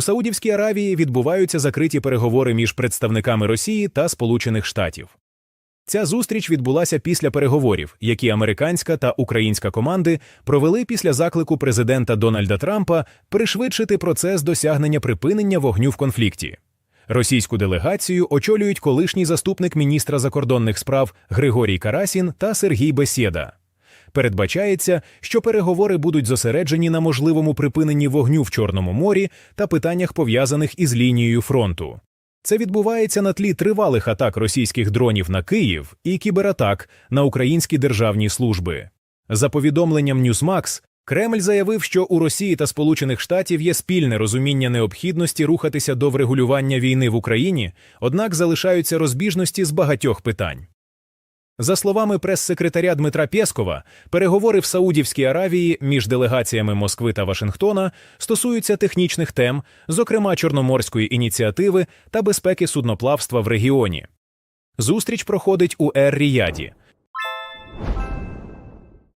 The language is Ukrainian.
У Саудівській Аравії відбуваються закриті переговори між представниками Росії та Сполучених Штатів. Ця зустріч відбулася після переговорів, які американська та українська команди провели після заклику президента Дональда Трампа пришвидшити процес досягнення припинення вогню в конфлікті. Російську делегацію очолюють колишній заступник міністра закордонних справ Григорій Карасін та Сергій Бесєда. Передбачається, що переговори будуть зосереджені на можливому припиненні вогню в Чорному морі та питаннях пов'язаних із лінією фронту. Це відбувається на тлі тривалих атак російських дронів на Київ і кібератак на українські державні служби. За повідомленням Newsmax, Кремль заявив, що у Росії та Сполучених Штатів є спільне розуміння необхідності рухатися до врегулювання війни в Україні, однак залишаються розбіжності з багатьох питань. За словами прес-секретаря Дмитра Пєскова, переговори в Саудівській Аравії між делегаціями Москви та Вашингтона стосуються технічних тем, зокрема Чорноморської ініціативи та безпеки судноплавства в регіоні. Зустріч проходить у Ер-Ріяді,